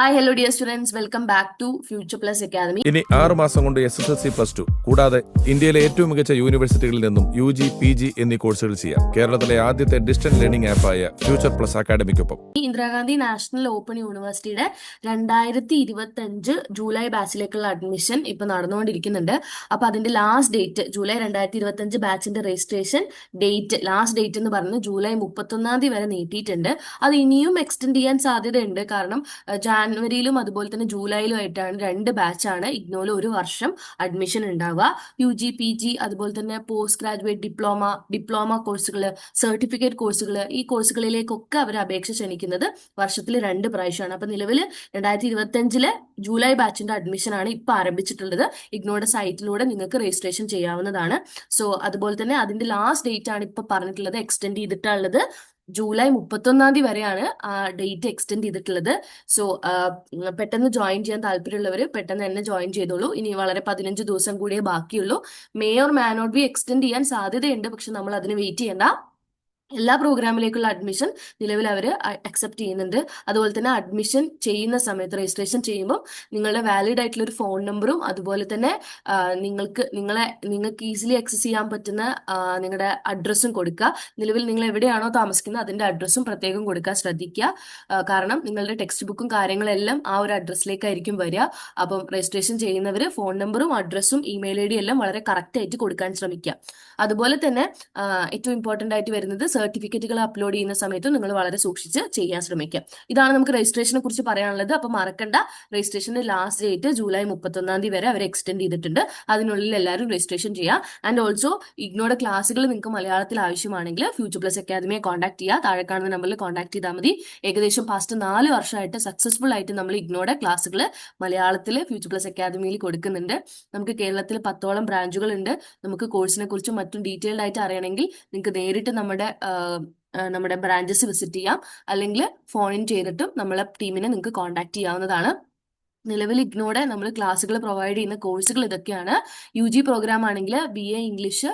Hi hello dear students welcome back to future plus academy ഇനി ആറ് മാസം കൊണ്ട് S S L C plus two കൂടാതെ ഇന്ത്യയിലെ ഏറ്റവും മികച്ച യൂണിവേഴ്സിറ്റികളിൽ നിന്നും യു ജി പി ജി എന്നീ കോഴ്സുകൾ ചെയ്യാം. കേരളത്തിലെ ആദ്യത്തെ ഡിസ്റ്റന്റ് ലേണിംഗ് ആപ്പായ ഫ്യൂച്ചർ പ്ലസ് അക്കാഡമിക്കൊപ്പം ഇന്ദിരാഗാന്ധി നാഷണൽ ഓപ്പൺ യൂണിവേഴ്സിറ്റിയുടെ രണ്ടായിരത്തി ഇരുപത്തി അഞ്ച് ജൂലൈ ബാച്ചിലേക്കുള്ള അഡ്മിഷൻ ഇപ്പൊ നടന്നുകൊണ്ടിരിക്കുന്നുണ്ട്. അപ്പൊ അതിന്റെ ലാസ്റ്റ് ഡേറ്റ് ജൂലൈ രണ്ടായിരത്തി ഇരുപത്തി അഞ്ച് ബാച്ചിന്റെ രജിസ്ട്രേഷൻ ഡേറ്റ് ലാസ്റ്റ് ഡേറ്റ് എന്ന് പറഞ്ഞ് ജൂലൈ മുപ്പത്തൊന്നാം തീയതി വരെ നീട്ടിയിട്ടുണ്ട്. അത് ഇനിയും എക്സ്റ്റെൻഡ് ചെയ്യാൻ സാധ്യതയുണ്ട്. കാരണം അഹ് ജാനുവരിയിലും അതുപോലെ തന്നെ ജൂലൈയിലും ആയിട്ടാണ് രണ്ട് ബാച്ചാണ് ഇഗ്നോയിൽ ഒരു വർഷം അഡ്മിഷൻ ഉണ്ടാവുക യു ജി പി ജി അതുപോലെ തന്നെ പോസ്റ്റ് ഗ്രാജുവേറ്റ് ഡിപ്ലോമ ഡിപ്ലോമ കോഴ്സുകൾ സർട്ടിഫിക്കറ്റ് കോഴ്സുകൾ ഈ കോഴ്സുകളിലേക്കൊക്കെ അവർ അപേക്ഷ ക്ഷണിക്കുന്നത് വർഷത്തിൽ രണ്ട് പ്രാവശ്യമാണ്. അപ്പൊ നിലവിൽ രണ്ടായിരത്തി ഇരുപത്തിയഞ്ചിലെ ജൂലൈ ബാച്ചിന്റെ അഡ്മിഷൻ ആണ് ഇപ്പൊ ആരംഭിച്ചിട്ടുള്ളത്. ഇഗ്നോയുടെ സൈറ്റിലൂടെ നിങ്ങൾക്ക് രജിസ്ട്രേഷൻ ചെയ്യാവുന്നതാണ്. സോ അതുപോലെ തന്നെ അതിന്റെ ലാസ്റ്റ് ഡേറ്റ് ആണ് ഇപ്പൊ പറഞ്ഞിട്ടുള്ളത്. എക്സ്റ്റെൻഡ് ചെയ്തിട്ടുള്ളത് ജൂലൈ മുപ്പത്തൊന്നാം തീയതി വരെയാണ് ആ ഡേറ്റ് എക്സ്റ്റെൻഡ് ചെയ്തിട്ടുള്ളത്. സോ പെട്ടെന്ന് ജോയിൻ ചെയ്യാൻ താല്പര്യമുള്ളവർ പെട്ടെന്ന് തന്നെ ജോയിൻ ചെയ്തോളൂ. ഇനി വളരെ പതിനഞ്ച് ദിവസം കൂടിയേ ബാക്കിയുള്ളൂ. May or may not be extend ചെയ്യാൻ സാധ്യതയുണ്ട് പക്ഷെ നമ്മൾ അതിന് വെയിറ്റ് ചെയ്യണ്ട. എല്ലാ പ്രോഗ്രാമിലേക്കുള്ള അഡ്മിഷൻ നിലവിൽ അവർ അക്സെപ്റ്റ് ചെയ്യുന്നുണ്ട്. അതുപോലെ തന്നെ അഡ്മിഷൻ ചെയ്യുന്ന സമയത്ത് രജിസ്ട്രേഷൻ ചെയ്യുമ്പോൾ നിങ്ങളുടെ വാലിഡ് ആയിട്ടുള്ള ഒരു ഫോൺ നമ്പറും അതുപോലെ തന്നെ നിങ്ങൾക്ക് നിങ്ങളെ നിങ്ങൾക്ക് ഈസിലി ആക്സസ് ചെയ്യാൻ പറ്റുന്ന നിങ്ങളുടെ അഡ്രസ്സും കൊടുക്കുക. നിലവിൽ നിങ്ങൾ എവിടെയാണോ താമസിക്കുന്നത് അതിന്റെ അഡ്രസ്സും പ്രത്യേകം കൊടുക്കാൻ ശ്രദ്ധിക്കുക. കാരണം നിങ്ങളുടെ ടെക്സ്റ്റ് ബുക്കും കാര്യങ്ങളെല്ലാം ആ ഒരു അഡ്രസ്സിലേക്കായിരിക്കും വരിക. അപ്പം രജിസ്ട്രേഷൻ ചെയ്യുന്നവർ ഫോൺ നമ്പറും അഡ്രസ്സും ഇമെയിൽ ഐ ഡി എല്ലാം വളരെ കറക്റ്റ് ആയിട്ട് കൊടുക്കാൻ ശ്രമിക്കുക. അതുപോലെ തന്നെ ഏറ്റവും ഇമ്പോർട്ടന്റ് ആയിട്ട് വരുന്നത് സർട്ടിഫിക്കറ്റുകൾ അപ്ലോഡ് ചെയ്യുന്ന സമയത്ത് നിങ്ങൾ വളരെ സൂക്ഷിച്ച് ചെയ്യാൻ ശ്രമിക്കുക ഇതാണ് നമുക്ക് രജിസ്ട്രേഷനെ കുറിച്ച് പറയാനുള്ളത്. അപ്പൊ മറക്കണ്ട. രജിസ്ട്രേഷന്റെ ലാസ്റ്റ് ഡേറ്റ് ജൂലൈ മുപ്പത്തൊന്നാം തീയതി വരെ അവർ എക്സ്റ്റെൻഡ് ചെയ്തിട്ടുണ്ട്. അതിനുള്ളിൽ എല്ലാവരും രജിസ്ട്രേഷൻ ചെയ്യുക ആൻഡ് ഓൾസോ ഇഗ്നോയുടെ ക്ലാസ്സുകൾ നിങ്ങൾക്ക് മലയാളത്തിൽ ആവശ്യമാണെങ്കിൽ ഫ്യൂച്ചർ പ്ലസ് അക്കാദമിയെ കോൺടാക്ട് ചെയ്യുക താഴെ കാണുന്ന നമ്പറിൽ കോൺടാക്ട് ചെയ്താൽ മതി. ഏകദേശം പാസ്റ്റ് നാല് വർഷമായിട്ട് സക്സസ്ഫുൾ ആയിട്ട് നമ്മൾ ഇഗ്നോയുടെ ക്ലാസ്സുകൾ മലയാളത്തിൽ ഫ്യൂച്ചർ പ്ലസ് അക്കാദമിയിൽ കൊടുക്കുന്നുണ്ട്. നമുക്ക് കേരളത്തിൽ പത്തോളം ബ്രാഞ്ചുകൾ ഉണ്ട്. നമുക്ക് കോഴ്സിനെ കുറിച്ചും മറ്റും ഡീറ്റെയിൽഡ് ആയിട്ട് അറിയണമെങ്കിൽ നിങ്ങൾക്ക് നേരിട്ട് നമ്മുടെ നമ്മുടെ ബ്രാഞ്ചസ് വിസിറ്റ് ചെയ്യാം. അല്ലെങ്കിൽ ഫോൺ ഇൻ ചെയ്തിട്ടും നമ്മളെ ടീമിനെ നിങ്ങൾക്ക് കോൺടാക്ട് ചെയ്യാവുന്നതാണ്. നിലവിൽ ഇഗ്നോടെ നമ്മൾ ക്ലാസ്സുകൾ പ്രൊവൈഡ് ചെയ്യുന്ന കോഴ്സുകൾ ഇതൊക്കെയാണ്. യു ജി പ്രോഗ്രാം ആണെങ്കിൽ B A English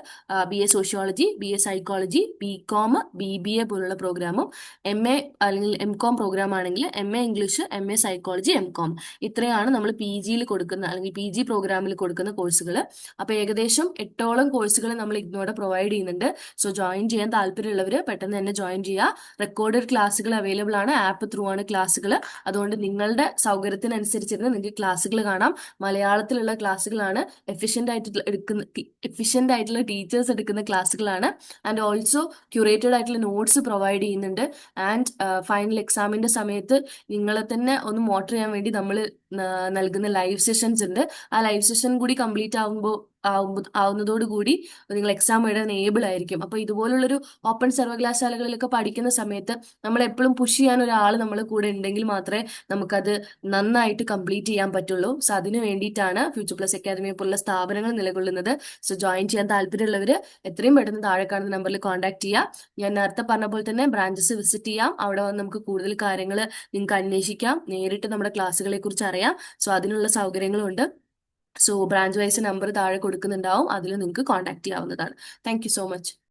B A sociology B A psychology B com B B A പോലുള്ള പ്രോഗ്രാമും എം എ അല്ലെങ്കിൽ എം കോം പ്രോഗ്രാം ആണെങ്കിൽ M A English M A psychology M com ഇത്രയാണ് നമ്മൾ പി ജിയിൽ കൊടുക്കുന്ന അല്ലെങ്കിൽ പി ജി പ്രോഗ്രാമിൽ കൊടുക്കുന്ന കോഴ്സുകൾ അപ്പോൾ ഏകദേശം എട്ടോളം കോഴ്സുകൾ നമ്മൾ ഇഗ്നോടെ പ്രൊവൈഡ് ചെയ്യുന്നുണ്ട്. സോ ജോയിൻ ചെയ്യാൻ താല്പര്യമുള്ളവർ പെട്ടെന്ന് തന്നെ ജോയിൻ ചെയ്യുക. റെക്കോർഡഡ് ക്ലാസ്സുകൾ അവൈലബിൾ ആണ്. ആപ്പ് ത്രൂ ആണ് ക്ലാസ്സുകൾ അതുകൊണ്ട് നിങ്ങളുടെ സൗകര്യത്തിനനുസരിച്ചിരുന്ന് നിങ്ങൾക്ക് ക്ലാസ്സുകൾ കാണാം. മലയാളത്തിലുള്ള ക്ലാസ്സുകളാണ് എഫിഷ്യന്റ് ആയിട്ടുള്ള എടുക്കുന്ന എഫിഷ്യന്റ് ആയിട്ടുള്ള ടീച്ചേഴ്സ് എടുക്കുന്ന ക്ലാസ്സുകളാണ് ആൻഡ് ഓൾസോ ക്യൂറേറ്റഡ് ആയിട്ടുള്ള നോട്ട്സ് പ്രൊവൈഡ് ചെയ്യുന്നുണ്ട്. ആൻഡ് ഫൈനൽ എക്സാമിന്റെ സമയത്ത് നിങ്ങളെ തന്നെ ഒന്ന് മോട്ടർ ചെയ്യാൻ വേണ്ടി നമ്മൾ നൽകുന്ന ലൈവ് സെഷൻസ് ഉണ്ട്. ആ ലൈവ് സെഷൻ കൂടി കംപ്ലീറ്റ് ആകുമ്പോൾ ആവുമ്പോൾ ആവുന്നതോടുകൂടി നിങ്ങൾ എക്സാം എഴുതാൻ ഏബിൾ ആയിരിക്കും. അപ്പോൾ ഇതുപോലുള്ളൊരു ഓപ്പൺ സർവകലാശാലകളിലൊക്കെ പഠിക്കുന്ന സമയത്ത് നമ്മൾ എപ്പോഴും പുഷ് ചെയ്യാൻ ഒരാൾ നമ്മൾ കൂടെ ഉണ്ടെങ്കിൽ മാത്രമേ നമുക്കത് നന്നായിട്ട് കംപ്ലീറ്റ് ചെയ്യാൻ പറ്റുള്ളൂ. സോ അതിനു വേണ്ടിയിട്ടാണ് ഫ്യൂച്ചർ പ്ലസ് അക്കാദമി പോലുള്ള സ്ഥാപനങ്ങൾ നിലകൊള്ളുന്നത്. സോ ജോയിൻ ചെയ്യാൻ താല്പര്യമുള്ളവർ എത്രയും പെട്ടെന്ന് താഴെ കാണുന്ന നമ്പറിൽ കോൺടാക്ട് ചെയ്യാം. ഞാൻ നേരത്തെ പറഞ്ഞ പോലെ തന്നെ ബ്രാഞ്ചസ് വിസിറ്റ് ചെയ്യാം. അവിടെ വന്ന് നമുക്ക് കൂടുതൽ കാര്യങ്ങൾ നിങ്ങൾക്ക് അന്വേഷിക്കാം. നേരിട്ട് നമ്മുടെ ക്ലാസ്സുകളെ കുറിച്ച് അറിയാം. സോ അതിനുള്ള സൗകര്യങ്ങളും ഉണ്ട് സോ ബ്രാഞ്ച് വൈസ് നമ്പർ താഴെ കൊടുക്കുന്നുണ്ടാവും. അതിൽ നിങ്ങൾക്ക് കോൺടാക്ട് ചെയ്യാവുന്നതാണ്. Thank so much